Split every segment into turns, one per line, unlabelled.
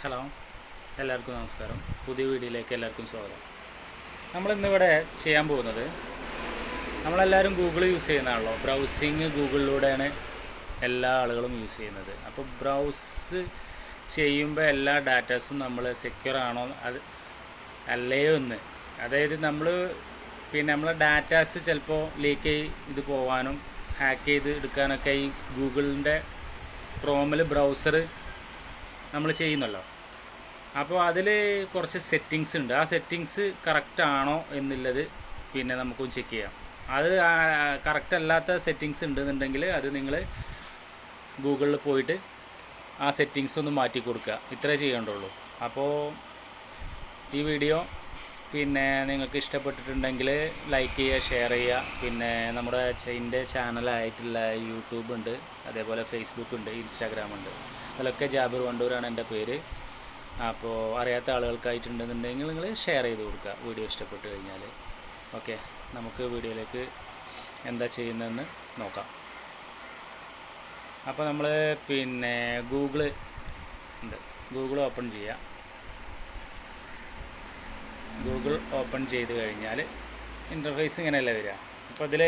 Hello എല്ലാവർക്കും നമസ്കാരം. പുതിയ വീഡിയോയിലേക്ക് എല്ലാവർക്കും സ്വാഗതം. നമ്മളിന്നിവിടെ ചെയ്യാൻ പോകുന്നത് നമ്മളെല്ലാവരും ഗൂഗിൾ യൂസ് ചെയ്യുന്നതാണല്ലോ. ബ്രൗസിങ് ഗൂഗിളിലൂടെയാണ് എല്ലാ ആളുകളും യൂസ് ചെയ്യുന്നത്. അപ്പോൾ ബ്രൗസ് ചെയ്യുമ്പോൾ എല്ലാ ഡാറ്റാസും നമ്മൾ സെക്യൂർ ആണോ അത് അല്ലയോ എന്ന്. അതായത് നമ്മൾ പിന്നെ നമ്മളെ ഡാറ്റാസ് ചിലപ്പോൾ ലീക്ക് ഇത് പോകാനും ഹാക്ക് ചെയ്ത് എടുക്കാനൊക്കെ ഈ ഗൂഗിളിന്റെ ക്രോമിൽ ബ്രൗസർ നമ്മൾ ചെയ്യുന്നല്ലോ. അപ്പോൾ അതിൽ കുറച്ച് സെറ്റിങ്സ് ഉണ്ട്. ആ സെറ്റിങ്സ് കറക്റ്റ് ആണോ എന്നുള്ളത് പിന്നെ നമുക്ക് ചെക്ക് ചെയ്യാം. അത് കറക്റ്റ് അല്ലാത്ത സെറ്റിങ്സ് ഉണ്ടെന്നുണ്ടെങ്കിൽ അത് നിങ്ങൾ ഗൂഗിളിൽ പോയിട്ട് ആ സെറ്റിങ്സ് ഒന്ന് മാറ്റി കൊടുക്കുക. ഇത്രേ ചെയ്യേണ്ടുള്ളൂ. അപ്പോൾ ഈ വീഡിയോ പിന്നെ നിങ്ങൾക്ക് ഇഷ്ടപ്പെട്ടിട്ടുണ്ടെങ്കിൽ ലൈക്ക് ചെയ്യുക ഷെയർ ചെയ്യുക. പിന്നെ നമ്മുടെ എന്റെ ചാനലായിട്ടുള്ള യൂട്യൂബ് ഉണ്ട്. അതേപോലെ ഫേസ്ബുക്ക് ഉണ്ട് ഇൻസ്റ്റാഗ്രാം ഉണ്ട്. അതിലൊക്കെ ജാബിർ വണ്ടൂരാണ് എന്റെ പേര്. അപ്പോൾ അറിയാത്ത ആളുകൾക്കായിട്ടുണ്ടെന്നുണ്ടെങ്കിൽ നിങ്ങൾ ഷെയർ ചെയ്ത് കൊടുക്കുക വീഡിയോ ഇഷ്ടപ്പെട്ട് കഴിഞ്ഞാൽ. ഓക്കെ നമുക്ക് വീഡിയോയിലേക്ക് എന്താ ചെയ്യുന്നതെന്ന് നോക്കാം. അപ്പോൾ നമ്മൾ പിന്നെ ഗൂഗിൾ ഉണ്ട്. ഗൂഗിൾ ഓപ്പൺ ചെയ്യാം ഗൂഗിൾ ഓപ്പൺ ചെയ്ത് കഴിഞ്ഞാൽ ഇന്റർഫേസ് ഇങ്ങനെയല്ല വരിക. അപ്പോൾ ഇതിൽ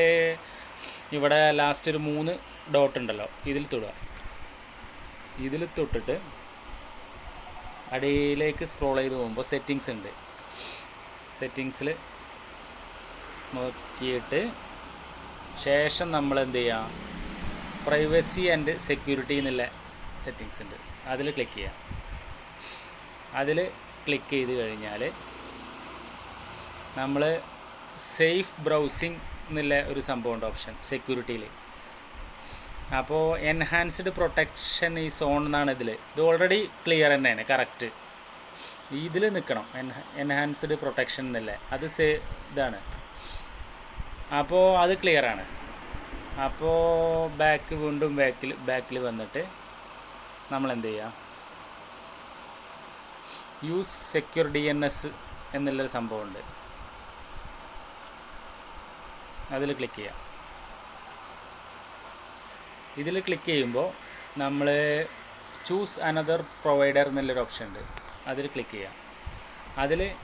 ഇവിടെ ലാസ്റ്റ് ഒരു മൂന്ന് ഡോട്ട് ഉണ്ടല്ലോ ഇതിൽ തൊടുക. ഇതിൽ തൊട്ടിട്ട് അടിയിലേക്ക് സ്ക്രോൾ ചെയ്ത് പോകുമ്പോൾ സെറ്റിങ്സ് ഉണ്ട്. സെറ്റിങ്സിൽ നോക്കിയിട്ട് ശേഷം നമ്മൾ എന്ത് ചെയ്യുക പ്രൈവസി ആൻഡ് സെക്യൂരിറ്റി എന്നുള്ള സെറ്റിങ്സ് ഉണ്ട്. അതിൽ ക്ലിക്ക് ചെയ്യാം. അതിൽ ക്ലിക്ക് ചെയ്ത് കഴിഞ്ഞാൽ നമ്മൾ സേഫ് ബ്രൗസിംഗ് എന്നുള്ള ഒരു സംഭവമുണ്ട് ഓപ്ഷൻ സെക്യൂരിറ്റിയിൽ അപ്പോൾ എൻഹാൻസ്ഡ് പ്രൊട്ടക്ഷൻ ഈ സോൺ എന്നാണ് ഇതിൽ ഇത് ഓൾറെഡി ക്ലിയർ തന്നെയാണ് കറക്റ്റ് ഇതിൽ നിൽക്കണം എൻഹാൻസ്ഡ് പ്രൊട്ടക്ഷൻ എന്നല്ലേ അത് സേ ഇതാണ്. അപ്പോൾ അത് ക്ലിയർ ആണ്. അപ്പോൾ ബാക്ക് വീണ്ടും ബാക്കിൽ ബാക്കിൽ വന്നിട്ട് നമ്മൾ എന്ത് ചെയ്യുക use secure D N S എന്നുള്ളൊരു സംഭവമുണ്ട്. അതിൽ ക്ലിക്ക് ചെയ്യാം. ഇതിൽ ക്ലിക്ക് ചെയ്യുമ്പോൾ നമ്മൾ ചൂസ് അനദർ പ്രൊവൈഡർ എന്നുള്ളൊരു ഓപ്ഷൻ ഉണ്ട്. അതിൽ ക്ലിക്ക് ചെയ്യാം. അതിൽ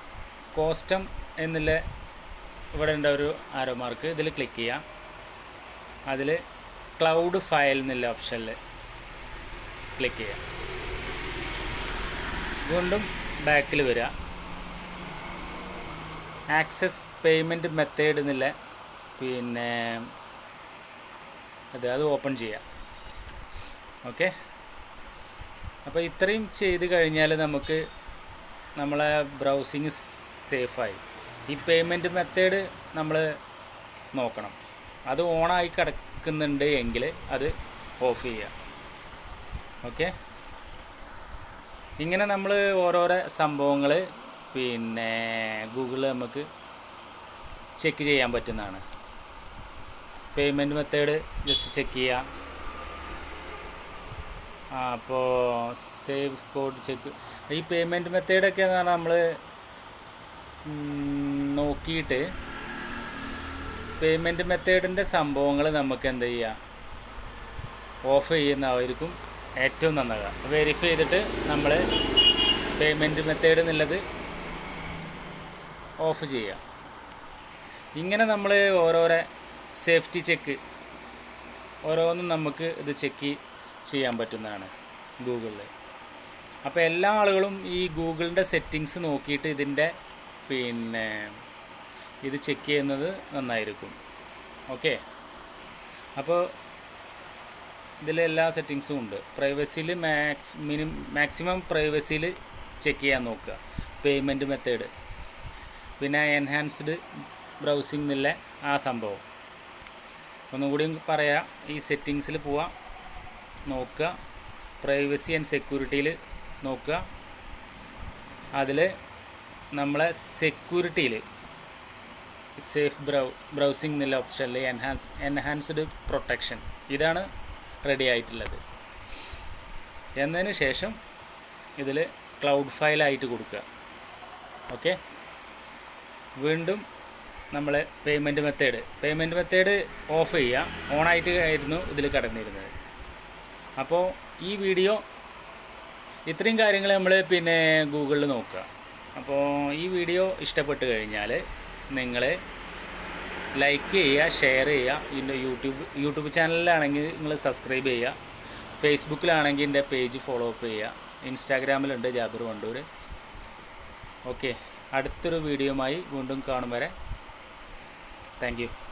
കോസ്റ്റം എന്നുള്ള ഇവിടെ ഉണ്ട് ഒരു ആരോ മാർക്ക് ഇതിൽ ക്ലിക്ക് ചെയ്യാം. അതിൽ ക്ലൗഡ് ഫയൽ എന്നുള്ള ഓപ്ഷനിൽ ക്ലിക്ക് ചെയ്യാം. വീണ്ടും ബാക്കിൽ വരിക ആക്സസ് പേയ്മെന്റ് മെത്തേഡ് എന്നുള്ള പിന്നെ അത് അത് ഓപ്പൺ ചെയ്യാം. ഓക്കെ അപ്പോൾ ഇത്രയും ചെയ്ത് കഴിഞ്ഞാൽ നമുക്ക് നമ്മളെ ബ്രൗസിങ് സേഫായി ഈ പേയ്മെന്റ് മെത്തേഡ് നമ്മൾ നോക്കണം. അത് ഓണായി കിടക്കുന്നുണ്ട് എങ്കിൽ അത് ഓഫ് ചെയ്യുക ഓക്കെ ഇങ്ങനെ നമ്മൾ ഓരോരോ സംഭവങ്ങൾ പിന്നെ ഗൂഗിളിൽ നമുക്ക് ചെക്ക് ചെയ്യാൻ പറ്റുന്നതാണ്. പേയ്മെന്റ് മെത്തേഡ് ജസ്റ്റ് ചെക്ക് ചെയ്യുക അപ്പോൾ സേവ് കോഡ് ചെക്ക് ഈ പേയ്മെന്റ് മെത്തേഡൊക്കെ എന്ന് പറഞ്ഞാൽ നമ്മൾ നോക്കിയിട്ട് പേയ്മെന്റ് മെത്തേഡിന്റെ സംഭവങ്ങൾ നമുക്ക് എന്ത് ചെയ്യുക ഓഫ് ചെയ്യുന്നതായിരിക്കും ഏറ്റവും നന്നാകുക വെരിഫൈ ചെയ്തിട്ട് നമ്മൾ പേയ്മെന്റ് മെത്തേഡ് എന്നുള്ളത് ഓഫ് ചെയ്യുക ഇങ്ങനെ നമ്മൾ ഓരോരോ സേഫ്റ്റി ചെക്ക്. ഓരോന്നും നമുക്ക് ഇത് ചെക്ക് ചെയ്യാൻ പറ്റുന്നതാണ് ഗൂഗിളിൽ അപ്പോൾ എല്ലാ ആളുകളും ഈ ഗൂഗിളിന്റെ സെറ്റിങ്സ് നോക്കിയിട്ട് ഇതിന്റെ പിന്നെ ഇത് ചെക്ക് ചെയ്യുന്നത് നന്നായിരിക്കും. ഓക്കെ? അപ്പോൾ ഇതിലെല്ലാ സെറ്റിങ്സും ഉണ്ട്. പ്രൈവസിയിൽ മാക്സ് മിനിമം മാക്സിമം പ്രൈവസിയിൽ ചെക്ക് ചെയ്യാൻ നോക്കുക. Payment method. പിന്നെ എൻഹാൻസ്ഡ് ബ്രൗസിംഗ് എന്നുള്ള ആ സംഭവം. ഒന്നും കൂടി പറയാം. ഈ സെറ്റിങ്സിൽ പോവാം. നോക്കുക. പ്രൈവസി ആൻഡ് സെക്യൂരിറ്റിയിൽ നോക്കുക. അതിൽ നമ്മളെ സെക്യൂരിറ്റിയിൽ സേഫ് ബ്രൗ ബ്രൗസിംഗ് എന്നുള്ള ഓപ്ഷനിൽ എൻഹാൻസ് എൻഹാൻസ്ഡ് പ്രൊട്ടക്ഷൻ ഇതാണ് റെഡി ആയിട്ടുള്ളത്. എന്നതിന് ശേഷം ഇതിൽ ക്ലൗഡ് ഫയലായിട്ട് കൊടുക്കുക. ഓക്കെ വീണ്ടും നമ്മൾ payment method payment method off ചെയ്യുക ഓണായിട്ട് ആയിരുന്നു ഇതിൽ കടന്നിരുന്നത്. അപ്പോൾ ഈ വീഡിയോ ഇത്രയും കാര്യങ്ങൾ നമ്മൾ പിന്നെ ഗൂഗിളിൽ നോക്കുക. അപ്പോൾ ഈ വീഡിയോ ഇഷ്ടപ്പെട്ട് കഴിഞ്ഞാൽ നിങ്ങൾ ലൈക്ക് ചെയ്യുക ഷെയർ ചെയ്യുക. ഇതിന്റെ യൂട്യൂബ് യൂട്യൂബ് ചാനലിലാണെങ്കിൽ നിങ്ങൾ സബ്സ്ക്രൈബ് ചെയ്യുക. ഫേസ്ബുക്കിലാണെങ്കിൽ എന്റെ പേജ് ഫോളോ അപ്പ് ചെയ്യുക. ഇൻസ്റ്റാഗ്രാമിലുണ്ട് ജാബിർ വണ്ടൂർ ഓക്കെ അടുത്തൊരു വീഡിയോയുമായി വീണ്ടും കാണും വരെ. Thank you.